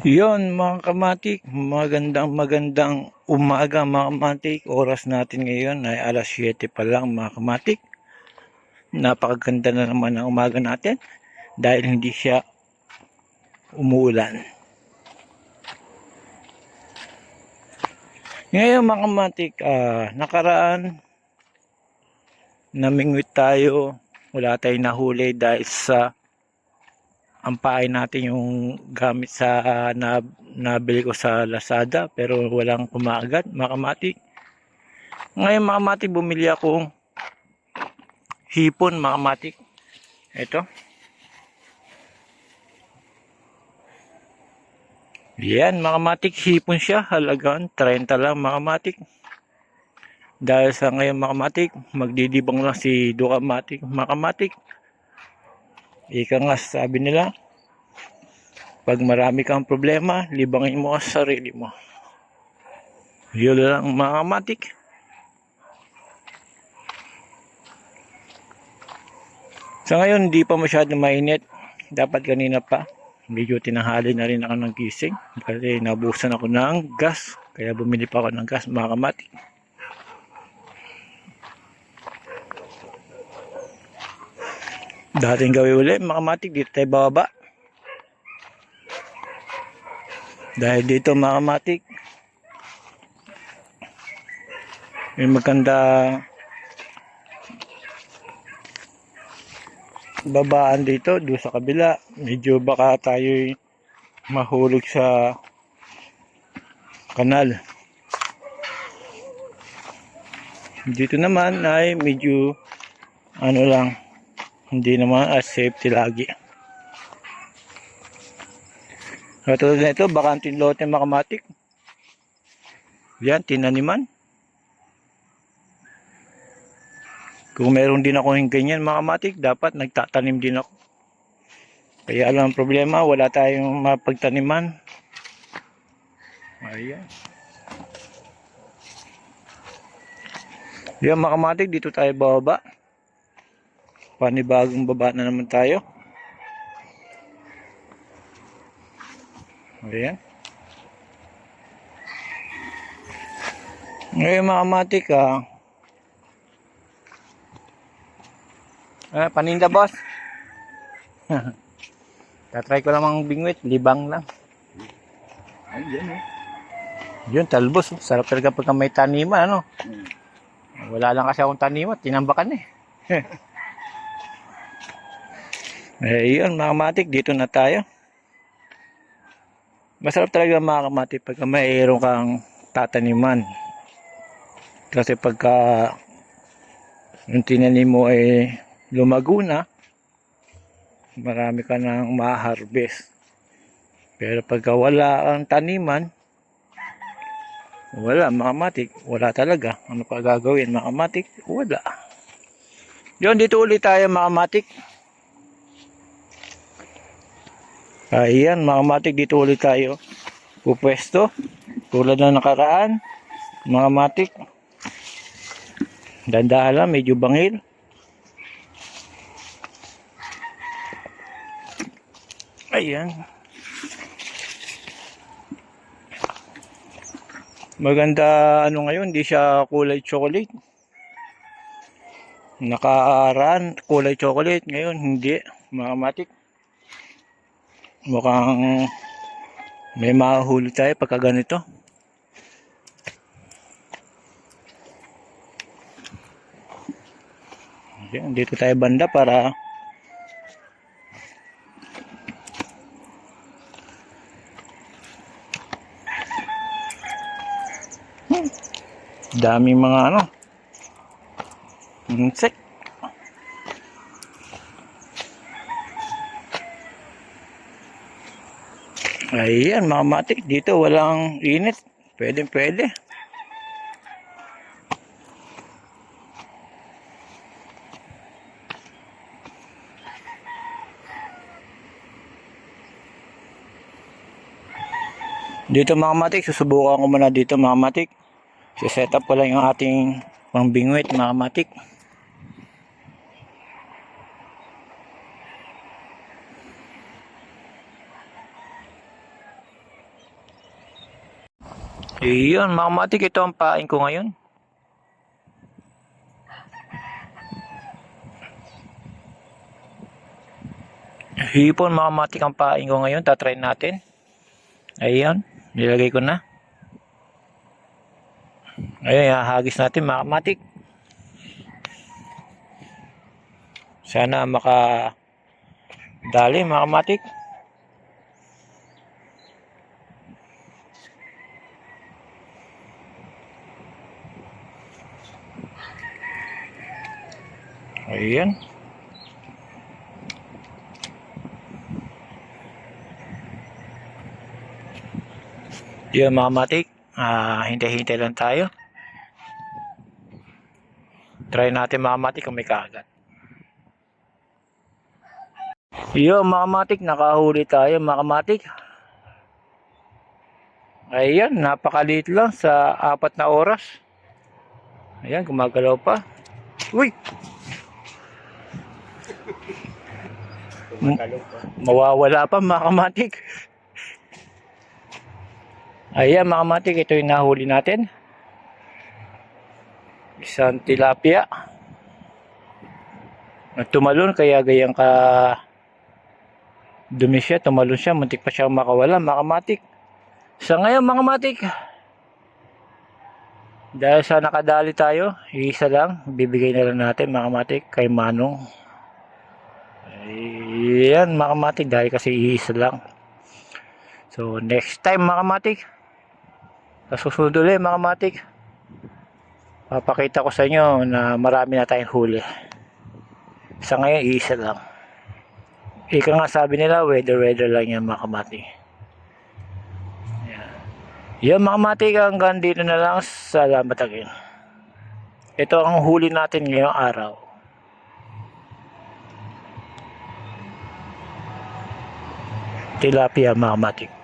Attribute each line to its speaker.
Speaker 1: Yon mga kamatik, magandang magandang umaga mga kamatik. Oras natin ngayon ay alas 7 pa lang mga kamatik. Napakaganda na naman ang umaga natin dahil hindi siya umuulan. Ngayon mga kamatik, ah, nakaraan namingwit tayo. Wala tayong nahuli dahil sa ampain natin yung gamit sa na, nabili ko sa Lazada pero walang kumagat makamati ngayon makamati bumili ako hipon makamati ito. Yan makamatik hipon siya. Halagang 30 lang makamatik dahil sa ngayon makamatik magdidibang lang si Dukamatik makamatik Ika nga sabi nila, pag marami kang problema, libangin mo ang sarili mo. Yun lang mga matik. Sa ngayon, hindi pa masyado mainit. Dapat kanina pa. Medyo tinahali na rin ako ng gising. Kasi nabusan ako ng gas. Kaya bumili pa ako ng gas mga kamatik. Dating gawin uli, makamatik, dito tayo bababa. Dahil dito makamatik, may maganda babaan dito, doon sa kabila. Medyo baka tayo mahulog sa kanal. Dito naman ay medyo ano lang, hindi naman as safety lagi. Katulad na ito, bakanting lote makamatik. Yan, tinaniman. Kung meron din ako yung ganyan makamatik, dapat nagtatanim din ako. Kaya alam ang problema, wala tayong mapagtaniman. Ayan. Yan makamatik, dito tayo bababa panibagong baba na naman tayo. Ayan. Ngayon mga matik ah ah paninda boss. Tatry ko lamang bingwit. Libang lang.
Speaker 2: Ay, yan eh.
Speaker 1: yun talbos. Oh. sarap talaga pagka may taniman ano?
Speaker 2: Hmm.
Speaker 1: wala lang kasi akong taniman. Tinambakan eh Eh, yun, mga kamatik, dito na tayo. Masarap talaga mga kamatik pagka mayroon kang tataniman. Kasi pagka yung tinanim mo ay lumago na, marami ka nang ma-harvest. Pero pagka wala kang taniman, wala mga kamatik, wala talaga. Ano pa gagawin mga kamatik? Wala. Yun, dito ulit tayo mga kamatik. Ayan, mga matik, dito ulit tayo pupwesto. Tulad na nakaraan, mga matik. Dandahan medyo bangil. Ayan. Maganda ano ngayon, hindi siya kulay chocolate. Nakaraan, kulay chocolate. Ngayon, hindi. Mga matik. Mukhang may mahuli tayo pagka ganito. Dito tayo banda para Hmm. daming mga ano insect Ayan, mga matik. Dito walang init. Pwede, pwede. Dito mga matik, susubukan ko muna dito mga matik. set up ko lang yung ating pangbingwit mga matik. Iyon, mga kamatik, ito ang pain ko ngayon. Hipon, mga kamatik ang pain ko ngayon. Tatry natin. Ayan, nilagay ko na. Ayan, hahagis natin mga kamatik. Sana maka dali mga kamatik. Ayan. Yun mga matik, ah, hintay-hintay lang tayo. Try natin mga matik kung may kagat. Yun mga matik, nakahuli tayo mga matik. Ayan, napakaliit lang sa apat na oras. Ayan, gumagalaw pa. Uy!
Speaker 2: Tumatalong pa.
Speaker 1: Mawawala pa mga kamatik. Ayan mga kamatik, ito yung nahuli natin. Isang tilapia. Tumalon kaya gayang ka dumi siya, tumalon siya, muntik pa siya makawala mga kamatik. Sa ngayon mga kamatik, dahil sa nakadali tayo, isa lang, bibigay na lang natin mga kamatik kay Manong. Ayan mga kamatik dahil kasi iisa lang. So next time mga kamatik, sa susunod ulit mga papakita ko sa inyo na marami na tayong huli. Sa ngayon iisa lang. Ika nga sabi nila, weather weather lang yan mga kamatik. Yan mga kamatik, hanggang dito na lang. Salamat again. Ito ang huli natin ngayong araw. Tilapia mga matik.